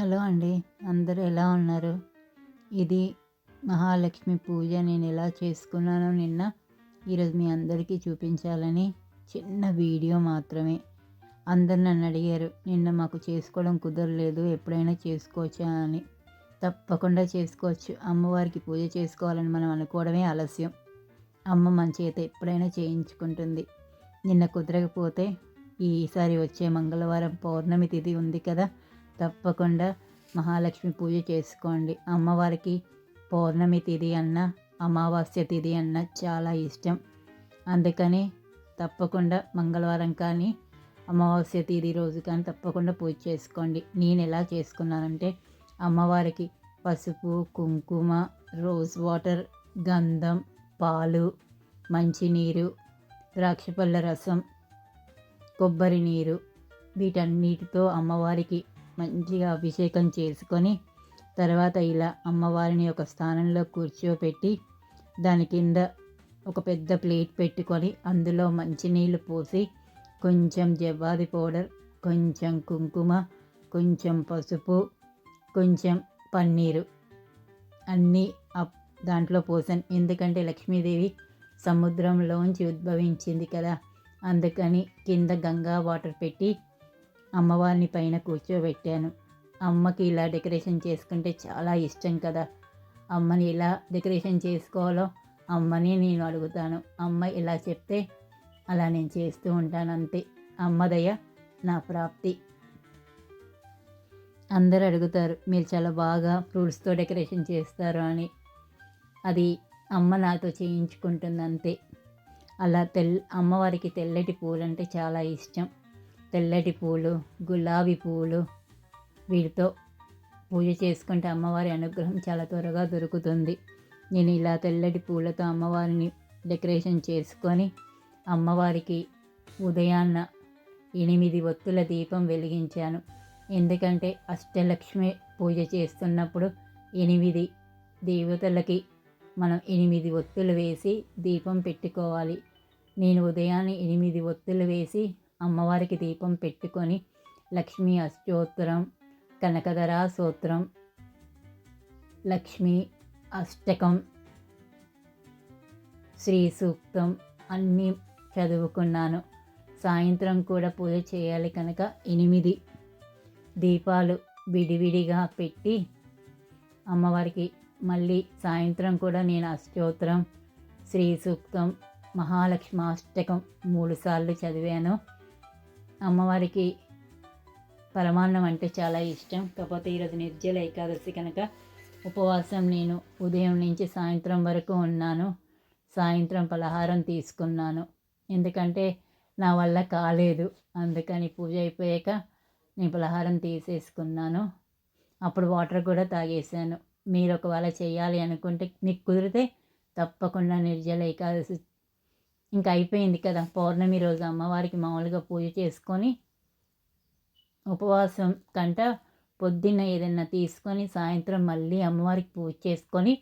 Hello అండి. అందరూ ఎలా ఉన్నారు? ఇది మహాలక్ష్మి పూజ నేను ఎలా చేసుకున్నానో నిన్న ఈరోజు మీ అందరికీ చూపించాలని చిన్న వీడియో మాత్రమే. అందరు నన్ను అడిగారు నిన్న మాకు చేసుకోవడం కుదరలేదు ఎప్పుడైనా చేసుకోవచ్చా? అని. తప్పకుండా చేసుకోవచ్చు. అమ్మవారికి పూజ చేసుకోవాలని మనం అనుకోవడమే ఆలస్యం. అమ్మ మన చేత ఎప్పుడైనా చేయించుకుంటుంది. నిన్న కుదరకపోతే ఈసారి వచ్చే మంగళవారం పౌర్ణమి తిథి ఉంది కదా తప్పకుండా మహాలక్ష్మి పూజ చేసుకోండి. అమ్మవారికి పౌర్ణమి తిథి అన్న అమావాస్య తిథి అన్న చాలా ఇష్టం. అందుకని తప్పకుండా మంగళవారం కానీ అమావాస్య తిథి రోజు కానీ తప్పకుండా పూజ చేసుకోండి. నేను ఎలా చేసుకున్నానంటే అమ్మవారికి పసుపు కుంకుమ రోజ్ వాటర్ గంధం పాలు మంచినీరు ద్రాక్షపళ్ళ రసం కొబ్బరి నీరు వీటన్నిటితో అమ్మవారికి మంచిగా అభిషేకం చేసుకొని తర్వాత ఇలా అమ్మవారిని ఒక స్థానంలో కూర్చోపెట్టి దాని కింద ఒక పెద్ద ప్లేట్ పెట్టుకొని అందులో మంచినీళ్ళు పోసి కొంచెం జవ్వాది పౌడర్ కొంచెం కుంకుమ కొంచెం పసుపు కొంచెం పన్నీరు అన్నీ దాంట్లో పోసాను. ఎందుకంటే లక్ష్మీదేవి సముద్రంలోంచి ఉద్భవించింది కదా అందుకని కింద గంగా వాటర్ పెట్టి అమ్మవారిని పైన కూర్చోబెట్టాను. అమ్మకి ఇలా డెకరేషన్ చేసుకుంటే చాలా ఇష్టం కదా. అమ్మని ఎలా డెకరేషన్ చేసుకోవాలో అమ్మని నేను అడుగుతాను. అమ్మ ఇలా చెప్తే అలా నేను చేస్తూ ఉంటాను అంతే. అమ్మదయ నా ప్రాప్తి. అందరు అడుగుతారు మీరు చాలా బాగా ఫ్రూట్స్తో డెకరేషన్ చేస్తారు అని. అది అమ్మ నాతో చేయించుకుంటుంది అంతే. అలా తెల్ అమ్మవారికి తెల్లటి పూలంటే చాలా ఇష్టం. తెల్లటి పూలు గులాబీ పూలు. వీటితో పూజ చేసుకుంటే అమ్మవారి అనుగ్రహం చాలా త్వరగా దొరుకుతుంది. నేను ఇలా తెల్లటి పూలతో అమ్మవారిని డెకరేషన్ చేసుకొని అమ్మవారికి ఉదయాన్న ఎనిమిది ఒత్తుల దీపం వెలిగించాను. ఎందుకంటే అష్టలక్ష్మి పూజ చేస్తున్నప్పుడు ఎనిమిది దేవతలకి మనం ఎనిమిది ఒత్తులు వేసి దీపం పెట్టుకోవాలి. నేను ఉదయాన్నే ఎనిమిది ఒత్తులు వేసి అమ్మవారికి దీపం పెట్టుకొని లక్ష్మీ అష్టోత్తరం కనకధరా సూత్రం లక్ష్మీ అష్టకం శ్రీ సూక్తం అన్నీ చదువుకున్నాను. సాయంత్రం కూడా పూజ చేయాలి కనుక ఎనిమిది దీపాలు విడివిడిగా పెట్టి అమ్మవారికి మళ్ళీ సాయంత్రం కూడా నేను అష్టోత్తరం శ్రీ సూక్తం మహాలక్ష్మాష్టకం మూడుసార్లు చదివాను. అమ్మవారికి పరమాన్నం అంటే చాలా ఇష్టం. కాకపోతే ఈరోజు నిర్జల ఏకాదశి కనుక ఉపవాసం నేను ఉదయం నుంచి సాయంత్రం వరకు ఉన్నాను. సాయంత్రం పలహారం తీసుకున్నాను. ఎందుకంటే నా వల్ల కాలేదు. అందుకని పూజ అయిపోయాక నేను పలహారం తీసేసుకున్నాను. అప్పుడు వాటర్ కూడా తాగేసాను మీరు ఒకవేళ చేయాలి అనుకుంటే మీకు కుదిరితే తప్పకుండా నిర్జల ఏకాదశి ఇంకా అయిపోయింది కదా. పౌర్ణమి రోజు అమ్మవారికి మామూలుగా పూజ చేసుకొని ఉపవాసం కంట పొద్దున్న ఏదైనా తీసుకొని సాయంత్రం మళ్ళీ అమ్మవారికి పూజ చేసుకొని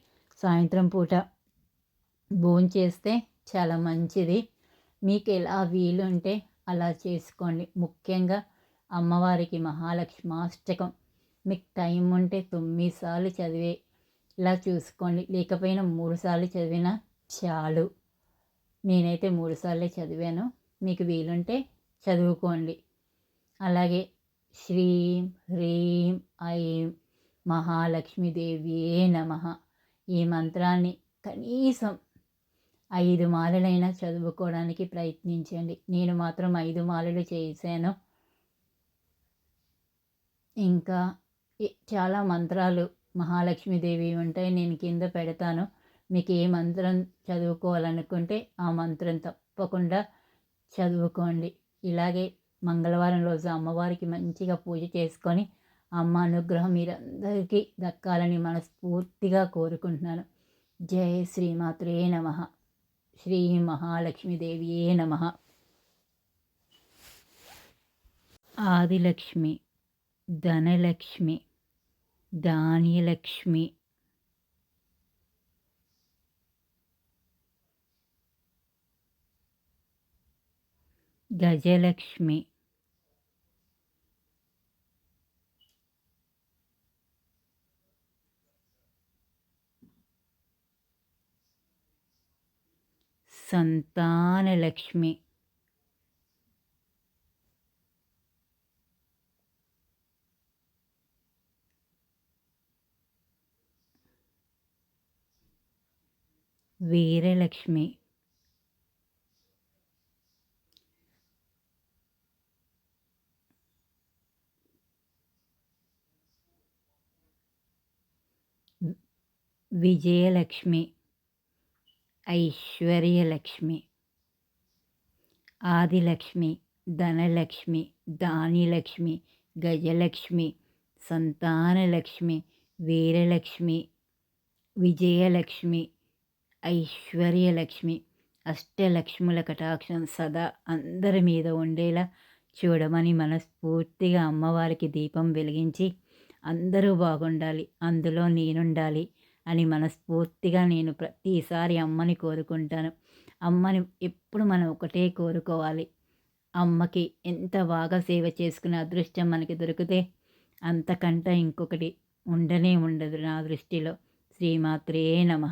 సాయంత్రం పూట భోంచేస్తే చాలా మంచిది. మీకు ఎలా వీలుంటే అలా చేసుకోండి. ముఖ్యంగా అమ్మవారికి మహాలక్ష్మి అష్టకం. మీకు టైం ఉంటే తొమ్మిది సార్లు చదివే ఇలా చూసుకోండి. లేకపోయినా మూడు సార్లు చదివినా చాలు. నేనైతే మూడుసార్లే చదివాను. మీకు వీలుంటే చదువుకోండి. అలాగే శ్రీం హ్రీం ఐం మహాలక్ష్మీదేవియే నమ. ఈ మంత్రాన్ని కనీసం ఐదు మాలలైనా చదువుకోవడానికి ప్రయత్నించండి. నేను మాత్రం ఐదు మాలలు చేశాను. ఇంకా చాలా మంత్రాలు మహాలక్ష్మీదేవి ఉంటాయి. నేను కింద పెడతాను. మీకు ఏ మంత్రం చదువుకోవాలనుకుంటే ఆ మంత్రం తప్పకుండా చదువుకోండి. ఇలాగే మంగళవారం రోజు అమ్మవారికి మంచిగా పూజ చేసుకొని అమ్మ అనుగ్రహం మీరందరికీ దక్కాలని మనస్ఫూర్తిగా కోరుకుంటున్నాను. జయ శ్రీమాత్రే నమ. శ్రీ మహాలక్ష్మీదేవియే నమ. ఆదిలక్ష్మి ధనలక్ష్మి ధాన్యలక్ష్మి గజలక్ష్మి. సంతానలక్ష్మి. వీరలక్ష్మి. విజయలక్ష్మి ఐశ్వర్యలక్ష్మి ఆదిలక్ష్మి ధనలక్ష్మి దానిలక్ష్మి గజలక్ష్మి సంతానలక్ష్మి వీరలక్ష్మి విజయలక్ష్మి ఐశ్వర్యలక్ష్మి అష్టలక్ష్ముల కటాక్షం సదా అందరి మీద ఉండేలా చూడమని మనస్ఫూర్తిగా అమ్మవారికి దీపం వెలిగించి అందరూ బాగుండాలి. అందులో నేనుండాలి. అని మనస్ఫూర్తిగా నేను ప్రతిసారి అమ్మని కోరుకుంటాను. అమ్మని ఎప్పుడు మనం ఒకటే కోరుకోవాలి. అమ్మకి ఎంత బాగా సేవ చేసుకునే అదృష్టం మనకి దొరికితే అంతకంటే ఇంకొకటి ఉండనే ఉండదు నా దృష్టిలో. శ్రీమాత్రే నమ.